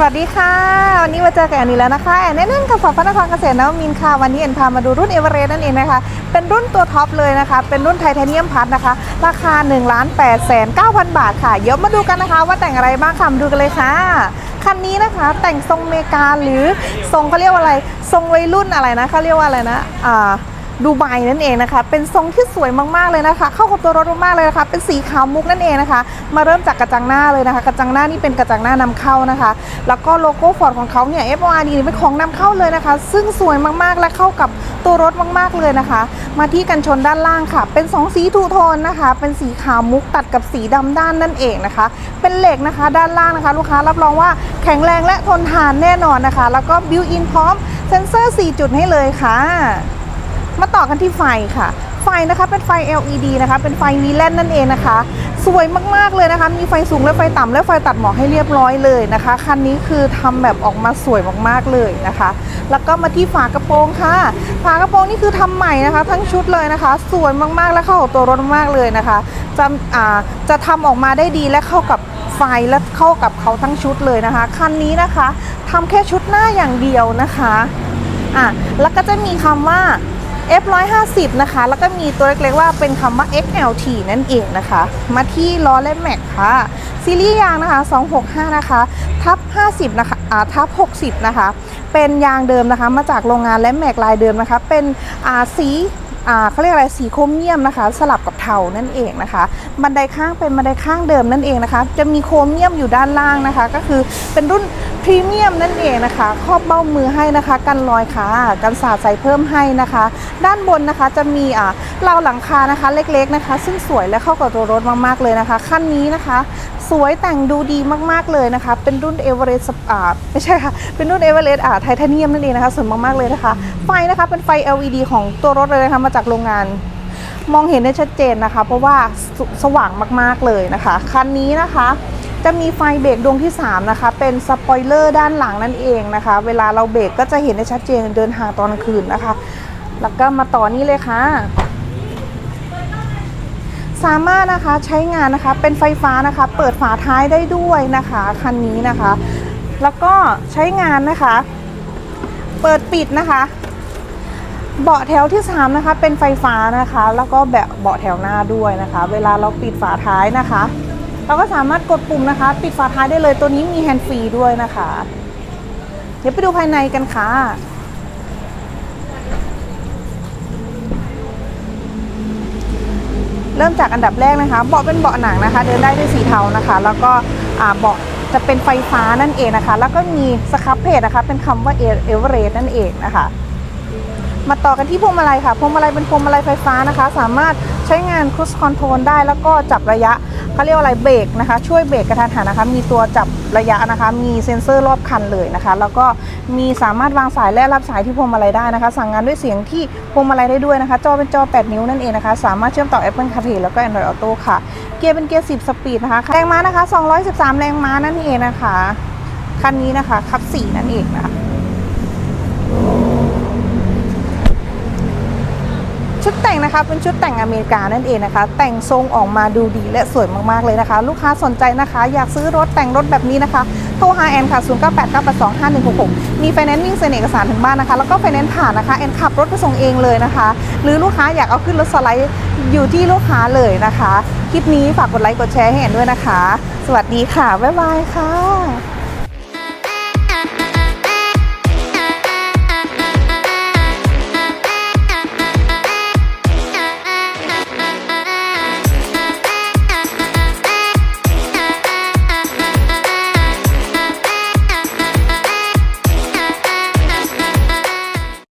สวัสดีค่ะ วันนี้มาเจอกับแอนนี่แล้วนะคะแอนแน่นกับฝาพระนครเกษตรนวมินค่ะ วันนี้แอนพามาดูรุ่นเอเวอเรสต์นั่นเองนะคะ เป็นรุ่นตัวท็อปเลยนะคะ เป็นรุ่นไทเทเนียมพัทนะคะ ราคา1นึ่งล้านแปดแสนเก้าพันบาทค่ะ เดี๋ยวมาดูกันนะคะว่าแต่งอะไรบ้างค่ะมาดูกันเลยค่ะคันนี้นะคะแต่งทรงเมกาหรือทรงเขาเรียกว่าอะไร ทรงวัยรุ่นอะไรนะเขาเรียกว่าอะไรนะอ่า ดูไบนั่นเองนะคะ เป็นทรงที่สวยมากๆเลยนะคะ เข้ากับตัวรถมากๆเลยนะคะ เป็นสีขาวมุกนั่นเองนะคะ มาเริ่มจากกระจังหน้าเลยนะคะ กระจังหน้านี่เป็นกระจังหน้านำเข้านะคะ แล้วก็โลโก้ฟอร์ดของเขาเนี่ย FORD นี่เป็นของนำเข้าเลยนะคะ ซึ่งสวยมากๆและเข้ากับตัวรถมากๆเลยนะคะ มาที่กันชนด้านล่างค่ะ เป็นสองสีทูโทนนะคะ เป็นสีขาวมุกตัดกับสีดำด้านนั่นเองนะคะ เป็นเหล็กนะคะ ด้านล่างนะคะ ลูกค้ารับรองว่าแข็งแรงและทนทานแน่นอนนะคะ แล้วก็บิวอินพร้อมเซ็นเซอร์ 4 จุดให้เลยค่ะ มาต่อกันที่ไฟค่ะ ไฟนะคะเป็นไฟ LED นะคะ เป็นไฟวีแลนนั่นเองนะคะ สวยมากๆเลยนะคะ มีไฟสูงและไฟต่ำและไฟตัดหมอกให้เรียบร้อยเลยนะคะ คันนี้คือทำแบบออกมาสวยมากๆเลยนะคะ แล้วก็มาที่ฝากระโปรงค่ะ ฝากระโปรงนี่คือทำใหม่นะคะ ทั้งชุดเลยนะคะ สวยมากๆและเข้ากับตัวรถมากเลยนะคะ จะอ่าจะทำออกมาได้ดีและเข้ากับไฟและเข้ากับเขาทั้งชุดเลยนะคะ คันนี้นะคะทำแค่ชุดหน้าอย่างเดียวนะคะอะแล้วก็จะมีคำว่า F150 นะคะ แล้วก็มีตัวเล็กๆว่าเป็นคำว่า XLT นั่นเองนะคะ มาที่ล้อและแม็กค่ะ ซีรีส์ยางนะคะ 265 นะคะ ทับ 50 นะคะอ่าทับ 60 นะคะ เป็นยางเดิมนะคะ มาจากโรงงานและแม็กลายเดิมนะคะ เป็นอ่าสี เขาเรียกอะไรสีโครเมียมนะคะ สลับกับเทานั่นเองนะคะ บันไดข้างเป็นบันไดข้างเดิมนั่นเองนะคะ จะมีโครเมียมอยู่ด้านล่างนะคะ ก็คือเป็นรุ่นพรีเมียมนั่นเองนะคะครอบเบ้ามือให้นะคะ กันรอยค่ะกันสาดใส่เพิ่มให้นะคะ ด้านบนนะคะจะมีอ่าราวหลังคานะคะ เล็กๆนะคะ ซึ่งสวยและเข้ากับตัวรถมากๆเลยนะคะขั้นนี้นะคะ สวยแต่งดูดีมากๆเลยนะคะ เป็นรุ่นเอเวอเรสต์อ่าไม่ใช่ค่ะเป็นรุ่นเอเวอเรสต์อ่าไทเทเนียมนั่นเองนะคะสวยมากๆเลยนะคะ ไฟนะคะเป็นไฟ LED ของตัวรถเลยนะคะมาจากโรงงาน มองเห็นได้ชัดเจนนะคะ เพราะว่าสสว่างมากๆเลยนะคะคันนี้นะคะจะมีไฟเบรกดวงที่ 3 นะคะ เป็นสปอยเลอร์ด้านหลังนั่นเองนะคะ เวลาเราเบรกก็จะเห็นได้ชัดเจนเดินทางตอนคืนนะคะ แล้วก็มาต่อนี่เลยค่ะ สามารถนะคะใช้งานนะคะเป็นไฟฟ้านะคะ เปิดฝาท้ายได้ด้วยนะคะคันนี้นะคะ แล้วก็ใช้งานนะคะ เปิดปิดนะคะ เบาะแถวที่ 3 นะคะ เป็นไฟฟ้านะคะ แล้วก็แบบเบาะแถวหน้าด้วยนะคะ เวลาเราปิดฝาท้ายนะคะ เราก็สามารถกดปุ่มนะคะ ปิดฝาท้ายได้เลยตัวนี้มีแฮนด์ฟรีด้วยนะคะ เดี๋ยวไปดูภายในกันค่ะเริ่มจากอันดับแรกนะคะ เบาะเป็นเบาะหนังนะคะ เดินได้ด้วยสีเทานะคะ แล้วก็เบาะจะเป็นไฟฟ้านั่นเองนะคะ แล้วก็มีสครับเพจนะคะ เป็นคำว่าเอเวอเรสต์นั่นเองนะคะ มาต่อกันที่พวงมาลัยค่ะ พวงมาลัยเป็นพวงมาลัยไฟฟ้านะคะ สามารถใช้งานครู e คอนโทรลได้แล้วก็จับระยะเขาเรียกว่าอะไรเบรกนะคะ ช่วยเบรกกระทันหันนะคะ มีตัวจับระยะนะคะ มีเซ็นเซอร์รอบคันเลยนะคะ แล้วก็มีสามารถวางสายและรับสายที่พวงมาลัยได้นะคะ สั่งงานด้วยเสียงที่พวงมาลัยได้ด้วยนะคะ จอเป็นจอ 8 นิ้วนั่นเองนะคะ สามารถเชื่อมต่อ Apple CarPlay แล้วก็ Android Auto ค่ะ เกียร์เป็นเกียร์ 10 สปีดนะคะแรงม้านะคะ 213 แรงม้านั่นเองนะคะคันนี้นะคะขับ 4 นั่นเองนะคะ ชุดแต่งนะคะเป็นชุดแต่งอเมริกานั่นเองนะคะ แต่งทรงออกมาดูดีและสวยมากๆเลยนะคะ ลูกค้าสนใจนะคะ อยากซื้อรถแต่งรถแบบนี้นะคะโทรหาแอนค่ะ 0 9 8 9 8 2 5 1 6 6 มีไฟแนนซ์วิ่งเซ็นเอกสารถึงบ้านนะคะ แล้วก็ไฟแนนซ์ผ่านนะคะแอนขับรถไปส่งเองเลยนะคะ หรือลูกค้าอยากเอาขึ้นรถสไลด์อยู่ที่ลูกค้าเลยนะคะ คลิปนี้ฝากกดไลค์กดแชร์ให้แอนด้วยนะคะ สวัสดีค่ะบ๊ายบายค่ะ